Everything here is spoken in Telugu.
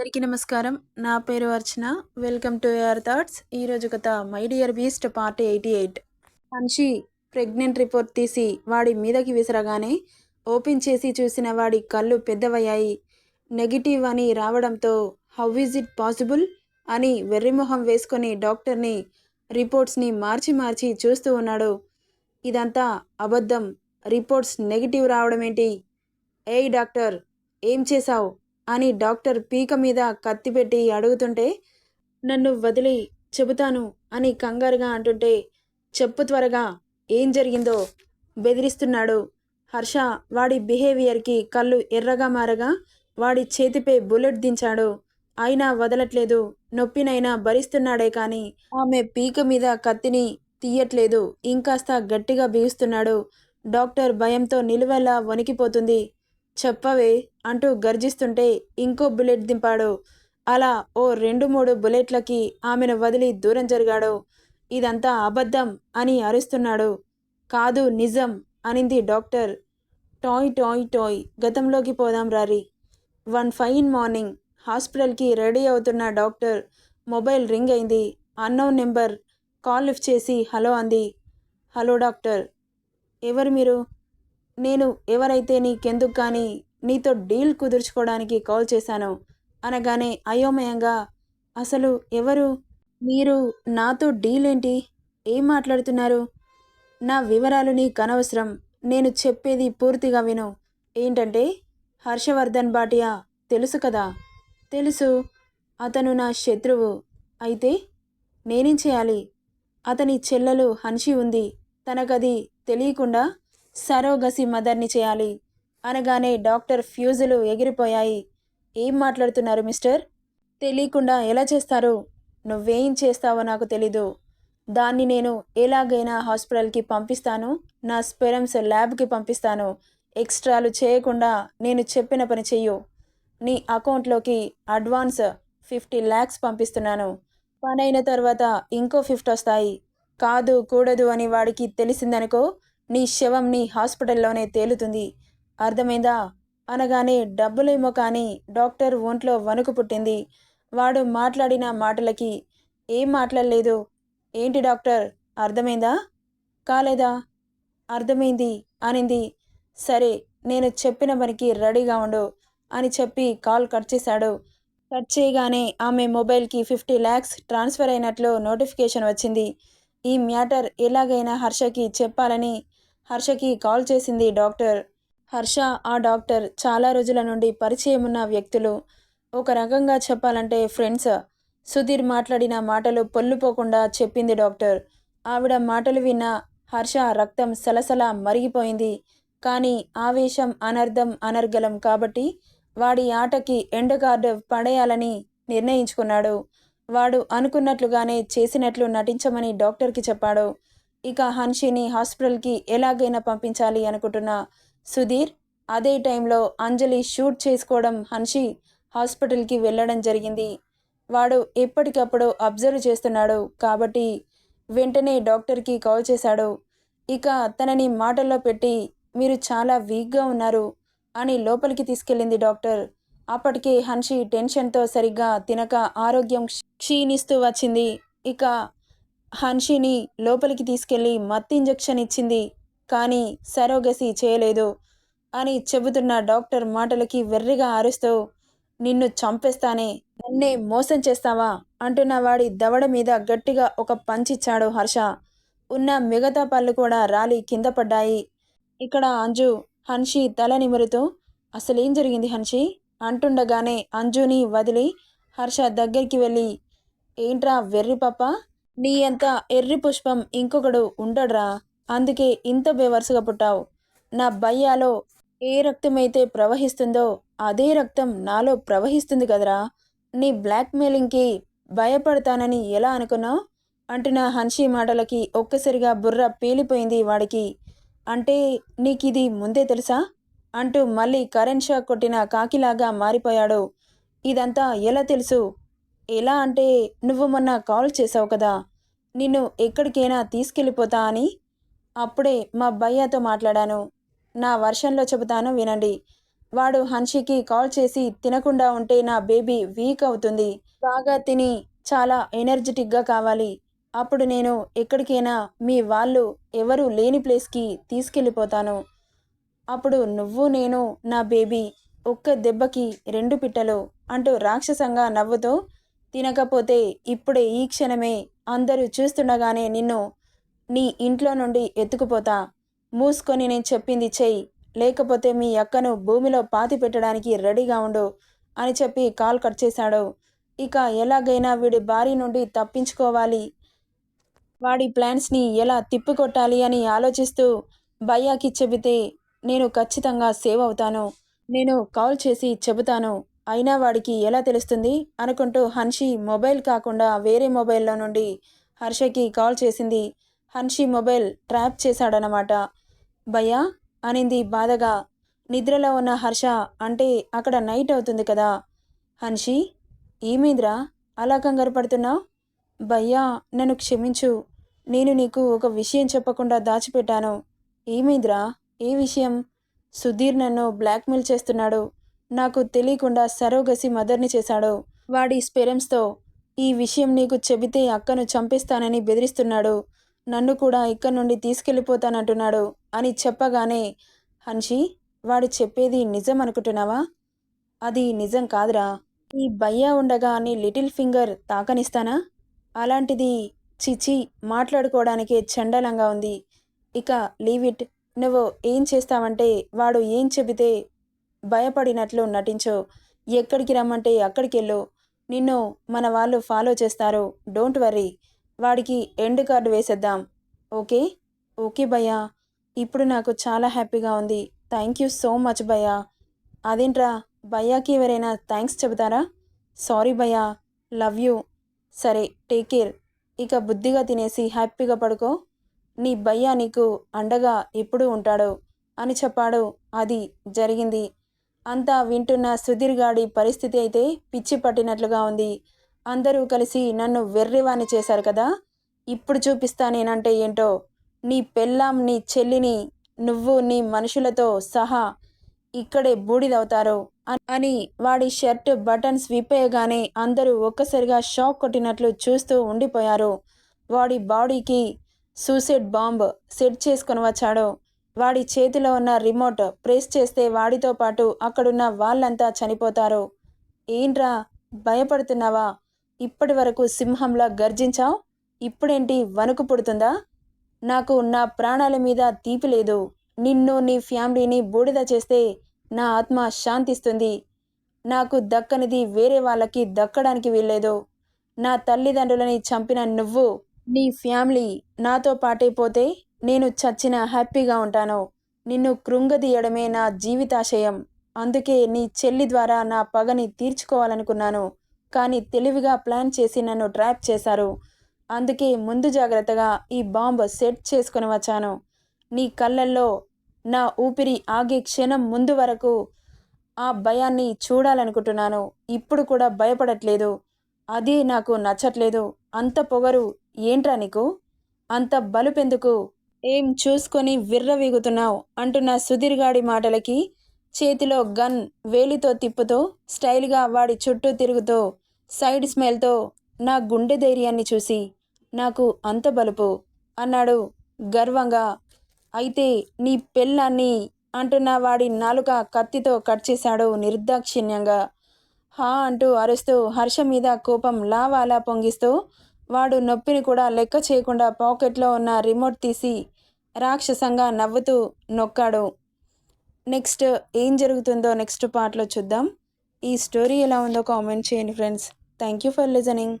అందరికీ నమస్కారం. నా పేరు Archana. Welcome to your thoughts. ఈరోజు కథ my dear beast part eighty eight. మనిషి ప్రెగ్నెంట్ రిపోర్ట్ తీసి వాడి మీదకి విసరగానే ఓపెన్ చేసి చూసిన వాడి కళ్ళు పెద్దవయ్యాయి. నెగిటివ్ అని రావడంతో హౌ ఈజ్ ఇట్ పాసిబుల్? అని వెర్రిమొహం వేసుకొని డాక్టర్ని రిపోర్ట్స్ని మార్చి మార్చి చూస్తూ ఉన్నాడు. ఇదంతా అబద్ధం. రిపోర్ట్స్ నెగిటివ్ రావడం ఏంటి ఏయ్ డాక్టర్ ఏం చేశావు? అని డాక్టర్ పీక మీద కత్తి పెట్టి అడుగుతుంటే నన్ను వదిలి చెబుతాను అని కంగారుగా అంటుంటే చెప్పు త్వరగా ఏం జరిగిందో బెదిరిస్తున్నాడు. హర్ష వాడి బిహేవియర్కి కళ్ళు ఎర్రగా మారగా వాడి చేతిపై బుల్లెట్ దించాడు. అయినా వదలట్లేదు. నొప్పినైనా భరిస్తున్నాడే కానీ ఆమె పీక మీద కత్తిని తీయట్లేదు. ఇంకాస్త గట్టిగా బిగుస్తున్నాడు. డాక్టర్ భయంతో నిలువెల్లా వణికిపోతుంది. చెప్పవే అంటూ గర్జిస్తుంటే ఇంకో బుల్లెట్ దింపాడు. అలా ఓ రెండు మూడు బుల్లెట్లకి ఆమెను వదిలి దూరం జరిగాడు. ఇదంతా అబద్ధం అని అరుస్తున్నాడు. కాదు నిజం అనింది డాక్టర్. టాయ్ టాయ్ టాయ్ గతంలోకి పోదాం రారి. One fine morning. హాస్పిటల్కి రెడీ అవుతున్న డాక్టర్ మొబైల్ రింగ్ అయింది. Unknown number. కాల్ లిఫ్ట్ చేసి హలో అంది. Hello doctor. ఎవరు మీరు? నేను ఎవరైతే నీకెందుకు కానీ నీతో డీల్ కుదుర్చుకోవడానికి కాల్ చేశాను అనగానే అయోమయంగా అసలు ఎవరు? మీరు నాతో డీల్ ఏంటి? ఏం మాట్లాడుతున్నారు? నా వివరాలు నీకు అనవసరం. నేను చెప్పేది పూర్తిగా విను. ఏంటంటే హర్షవర్ధన్ భాటియా తెలుసు కదా? తెలుసు. అతను నా శత్రువు. అయితే నేనేం చేయాలి? అతని చెల్లెలు హన్షి ఉంది. తనకది తెలియకుండా సరోగసి మదర్ని చేయాలి. అనగానే డాక్టర్ ఫ్యూజులు ఎగిరిపోయాయి. ఏం మాట్లాడుతున్నారు మిస్టర్? తెలియకుండా ఎలా చేస్తారు? నువ్వేం చేస్తావో నాకు తెలీదు. దాన్ని నేను ఎలాగైనా హాస్పిటల్కి పంపిస్తాను. నా స్పెరమ్స్ ల్యాబ్కి పంపిస్తాను. ఎక్స్ట్రాలు చేయకుండా నేను చెప్పిన పని చెయ్యు. నీ అకౌంట్లోకి అడ్వాన్స్ ఫిఫ్టీ ల్యాక్స్ పంపిస్తున్నాను. పని అయిన తర్వాత ఇంకో ఫిఫ్టీ వస్తాయి. కాదు కూడదు అని వాడికి తెలిసిందనుకో నీ శవం నీ హాస్పిటల్లోనే తేలుతుంది. అర్థమైందా? అనగానే డబ్బులేమో కానీ డాక్టర్ ఒంట్లో వణుకు పుట్టింది. వాడు మాట్లాడిన మాటలకి ఏం మాట్లాడలేదు. ఏంటి డాక్టర్? అర్థమైందా? కాలేదా? అర్థమైంది అనింది. సరే నేను చెప్పిన పనికి రెడీగా ఉండు అని చెప్పి కాల్ కట్ చేశాడు. కట్ చేయగానే ఆమె మొబైల్కి ఫిఫ్టీ ల్యాక్స్ ట్రాన్స్ఫర్ అయినట్లు నోటిఫికేషన్ వచ్చింది. ఈ మ్యాటర్ ఎలాగైనా హర్షకి చెప్పాలని హర్షకి కాల్ చేసింది డాక్టర్. హర్ష ఆ డాక్టర్ చాలా రోజుల నుండి పరిచయం ఉన్న వ్యక్తులు. ఒక రకంగా చెప్పాలంటే ఫ్రెండ్స్. సుధీర్ మాట్లాడిన మాటలు పొల్లుపోకుండా చెప్పింది డాక్టర్. ఆవిడ మాటలు విన్న హర్ష రక్తం సలసల మరిగిపోయింది. కానీ ఆవేశం అనర్థం అనర్గలం కాబట్టి వాడి ఆటకి ఎండ్ కార్డు పడేయాలని నిర్ణయించుకున్నాడు. వాడు అనుకున్నట్లుగానే చేసినట్లు నటించమని డాక్టర్కి చెప్పాడు. ఇక హన్షిని హాస్పిటల్కి ఎలాగైనా పంపించాలి అనుకుంటున్న సుధీర్ అదే టైంలో అంజలి షూట్ చేసుకోవడం హన్షి హాస్పిటల్కి వెళ్ళడం జరిగింది. వాడు ఎప్పటికప్పుడు అబ్జర్వ్ చేస్తున్నాడు కాబట్టి వెంటనే డాక్టర్కి కాల్ చేశాడు. ఇక తనని మాటల్లో పెట్టి మీరు చాలా వీక్గా ఉన్నారు అని లోపలికి తీసుకెళ్ళింది డాక్టర్. అప్పటికే హన్షి టెన్షన్తో సరిగ్గా తినక ఆరోగ్యం క్షీణిస్తూ వచ్చింది. ఇక హన్షిని లోపలికి తీసుకెళ్ళి మత్తు ఇంజెక్షన్ ఇచ్చింది కానీ సరోగసి చేయలేదు అని చెబుతున్న డాక్టర్ మాటలకి వెర్రిగా ఆరుస్తూ నిన్ను చంపేస్తానే నన్నే మోసం చేస్తావా? అంటున్న వాడి దవడ మీద గట్టిగా ఒక పంచిచ్చాడు హర్ష. ఉన్న మిగతా పళ్ళు కూడా రాలి కింద పడ్డాయి. ఇక్కడ అంజు హన్షి తల నిమురుతూ అసలేం జరిగింది హన్షి? అంటుండగానే అంజుని వదిలి హర్ష దగ్గరికి వెళ్ళి ఏంట్రా వెర్రి పాప నీ అంత ఎర్రి పుష్పం ఇంకొకడు ఉండడ్రా అందుకే ఇంత బేవరుసగా పుట్టావు. నా భయ్యాలో ఏ రక్తమైతే ప్రవహిస్తుందో అదే రక్తం నాలో ప్రవహిస్తుంది కదరా. నీ బ్లాక్మెయిలింగ్కి భయపడతానని ఎలా అనుకున్నావు? అంటున్న హన్షి మాటలకి ఒక్కసారిగా బుర్ర పేలిపోయింది వాడికి. అంటే నీకిది ముందే తెలుసా? అంటూ మళ్ళీ కరెంట్ షాక్ కొట్టిన కాకిలాగా మారిపోయాడు. ఇదంతా ఎలా తెలుసు? ఎలా అంటే నువ్వు మొన్న కాల్ చేసావు కదా నిన్ను ఎక్కడికైనా తీసుకెళ్ళిపోతా అని? అప్పుడే మా భయ్యాతో మాట్లాడాను. నా వర్షంలో చెబుతాను వినండి. వాడు హన్షికి కాల్ చేసి తినకుండా ఉంటే నా బేబీ వీక్ అవుతుంది. బాగా తిని చాలా ఎనర్జెటిక్గా కావాలి. అప్పుడు నేను ఎక్కడికైనా మీ వాళ్ళు ఎవరు లేని ప్లేస్కి తీసుకెళ్ళిపోతాను. అప్పుడు నువ్వు నేను నా బేబీ ఒక్క దెబ్బకి రెండు పిట్టలు అంటూ రాక్షసంగా నవ్వుతూ తినకపోతే ఇప్పుడే ఈ క్షణమే అందరూ చూస్తుండగానే నిన్ను నీ ఇంట్లో నుండి ఎత్తుకుపోతా. మూసుకొని నేను చెప్పింది చెయ్యి. లేకపోతే మీ అక్కను భూమిలో పాతి పెట్టడానికి రెడీగా ఉండు అని చెప్పి కాల్ కట్ చేశాడు. ఇక ఎలాగైనా వీడి భార్య నుండి తప్పించుకోవాలి. వాడి ప్లాన్స్ని ఎలా తిప్పికొట్టాలి అని ఆలోచిస్తూ భయ్యాకి చెబితే నేను ఖచ్చితంగా సేవ్ అవుతాను. నేను కాల్ చేసి చెబుతాను. అయినా వాడికి ఎలా తెలుస్తుంది? అనుకుంటూ హన్షి మొబైల్ కాకుండా వేరే మొబైల్లో నుండి హర్షకి కాల్ చేసింది. హన్షి మొబైల్ ట్రాప్ చేశాడనమాట భయ్యా అనింది బాధగా. నిద్రలో ఉన్న హర్ష అంటే అక్కడ నైట్ అవుతుంది కదా. హన్షి ఏమైందిరా? అలా కంగారు పడుతున్నావు? భయ్యా నన్ను క్షమించు. నేను నీకు ఒక విషయం చెప్పకుండా దాచిపెట్టాను. ఏమైందిరా? ఏ విషయం? సుధీర్ నన్ను బ్లాక్మెయిల్ చేస్తున్నాడు. నాకు తెలియకుండా సరోగసి మదర్ని చేశాడు. వాడి స్పెరమ్స్తో ఈ విషయం నీకు చెబితే అక్కను చంపేస్తానని బెదిరిస్తున్నాడు. నన్ను కూడా ఇక్కడి నుండి తీసుకెళ్ళిపోతానంటున్నాడు అని చెప్పగానే హన్షి వాడు చెప్పేది నిజం అనుకుంటున్నావా? అది నిజం కాదురా. ఈ భయ్యా ఉండగా నీ లిటిల్ ఫింగర్ తాకనిస్తానా? అలాంటిది చిచి మాట్లాడుకోవడానికే చండలంగా ఉంది. ఇక లీవ్ ఇట్. నువ్వు ఏం చేస్తావంటే వాడు ఏం చెబితే భయపడినట్లు నటించు. ఎక్కడికి రమ్మంటే అక్కడికి వెళ్ళు. నిన్ను మన వాళ్ళు ఫాలో చేస్తారు. Don't worry. వాడికి ఎండ్ కార్డు వేసేద్దాం. ఓకే? ఓకే భయ్యా. ఇప్పుడు నాకు చాలా హ్యాపీగా ఉంది. థ్యాంక్ యూ సో మచ్ భయ్యా. అదేంట్రా? భయ్యాకి ఎవరైనా థ్యాంక్స్ చెబుతారా? సారీ భయ్యా. Love you. సరే టేక్ కేర్. ఇక బుద్ధిగా తినేసి హ్యాపీగా పడుకో. నీ భయ్యా నీకు అండగా ఎప్పుడు ఉంటాడు అని చెప్పాడు. అది జరిగింది. అంతా వింటున్న సుధీర్గాడి పరిస్థితి అయితే పిచ్చి పట్టినట్లుగా ఉంది. అందరూ కలిసి నన్ను వెర్రివాణి చేశారు కదా? ఇప్పుడు చూపిస్తా నేనంటే ఏంటో? నీ పెళ్ళాం నీ చెల్లిని నువ్వు నీ మనుషులతో సహా ఇక్కడే బూడిదవుతారు అని వాడి షర్ట్ బటన్స్ విప్పేయగానే అందరూ ఒక్కసారిగా షాక్ కొట్టినట్లు చూస్తూ ఉండిపోయారు. వాడి బాడీకి సూసైడ్ బాంబ్ సెట్ చేసుకొని వచ్చాడు. వాడి చేతిలో ఉన్న రిమోట్ ప్రెస్ చేస్తే వాడితో పాటు అక్కడున్న వాళ్ళంతా చనిపోతారు. ఏంట్రా భయపడుతున్నావా? ఇప్పటి వరకు సింహంలా గర్జించావు? ఇప్పుడేంటి వణుకు పుడుతుందా? నాకు నా ప్రాణాల మీద తీపి లేదు. నిన్ను నీ ఫ్యామిలీని బూడిద చేస్తే నా ఆత్మ శాంతిస్తుంది. నాకు దక్కనిది వేరే వాళ్ళకి దక్కడానికి వీల్లేదు. నా తల్లిదండ్రులని చంపిన నువ్వు నీ ఫ్యామిలీ నాతో పాటే పోతే నేను చచ్చిన హ్యాపీగా ఉంటాను. నిన్ను కృంగదీయడమే నా జీవితాశయం. అందుకే నీ చెల్లి ద్వారా నా పగని తీర్చుకోవాలనుకున్నాను. కానీ తెలివిగా ప్లాన్ చేసి నన్ను ట్రాప్ చేశారు. అందుకే ముందు జాగ్రత్తగా ఈ బాంబు సెట్ చేసుకుని వచ్చాను. నీ కళ్ళల్లో నా ఊపిరి ఆగే క్షణం ముందు వరకు ఆ భయాన్ని చూడాలనుకుంటున్నాను. ఇప్పుడు కూడా భయపడట్లేదు. అది నాకు నచ్చట్లేదు. అంత పొగరు ఏంట్రా నీకు? అంత బలుపెందుకు? ఏం చూసుకొని విర్రవీగుతున్నావు? అంటున్న సుధీర్గాడి మాటలకి చేతిలో గన్ వేలితో తిప్పుతో స్టైల్గా వాడి చుట్టూ తిరుగుతూ సైడ్ స్మెల్తో నా గుండె ధైర్యాన్ని చూసి నాకు అంత బలుపు. అన్నాడు గర్వంగా. అయితే నీ పెళ్ళాన్ని అంటున్న వాడి నాలుక కత్తితో కట్ చేశాడు నిర్దాక్షిణ్యంగా. హా అంటూ అరుస్తూ హర్ష మీద కోపం లావాలా పొంగిస్తూ వాడు నొప్పిని కూడా లెక్క చేయకుండా పాకెట్లో ఉన్న రిమోట్ తీసి రాక్షసంగా నవ్వుతూ నొక్కాడు. నెక్స్ట్ ఏం జరుగుతుందో నెక్స్ట్ పార్ట్లో చూద్దాం. ఈ స్టోరీ ఎలా ఉందో కామెంట్ చేయండి friends. Thank you for listening.